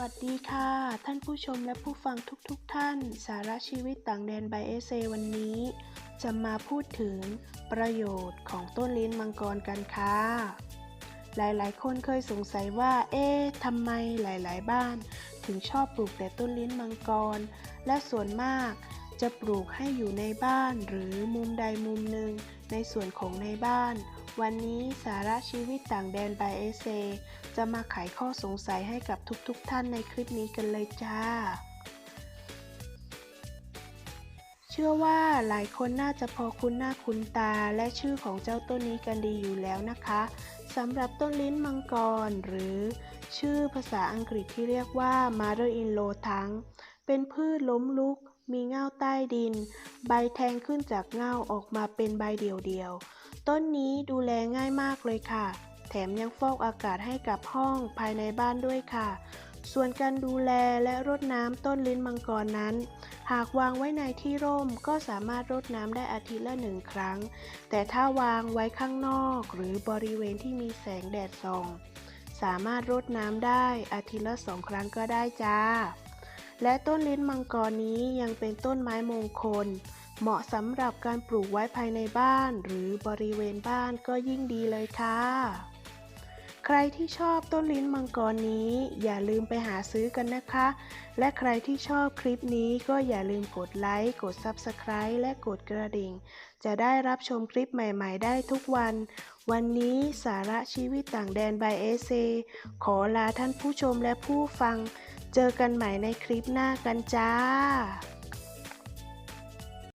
วัสดีค่ะ ท่านผู้ชมและผู้ฟังทุกๆทท่าน สาระชีวิตต่างแดนไบเอเซวันนี้ จะมาพูดถึงประโยชน์ของต้นลิ้นมังกรกันค่ะ หลายๆ คนเคยสงสัยว่า เอ๊ะทำไมหลายๆ บ้าน ถึงชอบปลูกแต่ต้นลิ้นมังกร และส่วนมากจะปลูกให้อยู่ในบ้านหรือมุมใดมุมหนึ่งในส่วนของในบ้าน วันนี้สาระชีวิตต่างแดนบายเอเซ จะมาไขข้อสงสัยให้กับทุกๆทท่านในคลิปนี้กันเลยจ้า เชื่อว่าหลายคนน่าจะพอคุ้นหน้าคุ้นตาและชื่อของเจ้าต้นนี้กันดีอยู่แล้วนะคะสำหรับต้นลิ้นมังกร หรือชื่อภาษาอังกฤษที่เรียกว่า Mother in Law ทั้ง เป็นพืชล้มลุก มีเง่าใต้ดิน ใบแทงขึ้นจากเง่าออกมาเป็นใบเดี่ยวๆ ต้นนี้ดูแลง่ายมากเลยค่ะ แถมยังฟอกอากาศให้กับห้องภายในบ้านด้วยค่ะ ส่วนการดูแลและรดน้ำต้นลิ้นมังกรนั้น หากวางไว้ในที่ร่มก็สามารถรดน้ำได้อาทิตย์ละหนึ่งครั้ง แต่ถ้าวางไว้ข้างนอก หรือบริเวณที่มีแสงแดดส่อง สามารถรดน้ำได้อาทิตย์ละสองครั้งก็ได้จ้า และต้นลิ้นมังกรนี้ยังเป็นต้นไม้มงคล เหมาะสำหรับการปลูกไว้ภายในบ้าน หรือบริเวณบ้านก็ยิ่งดีเลยค่ะ ใครที่ชอบต้นลิ้นมังกรนี้ อย่าลืมไปหาซื้อกันนะคะ และใครที่ชอบคลิปนี้ก็อย่าลืมกดไลค์ กด Subscribe และกดกระดิ่ง จะได้รับชมคลิปใหม่ๆ ได้ทุกวัน วันนี้สาระชีวิตต่างแดนบายเอเซขอลาท่านผู้ชมและผู้ฟัง เจอกันใหม่ในคลิปหน้ากันจ้า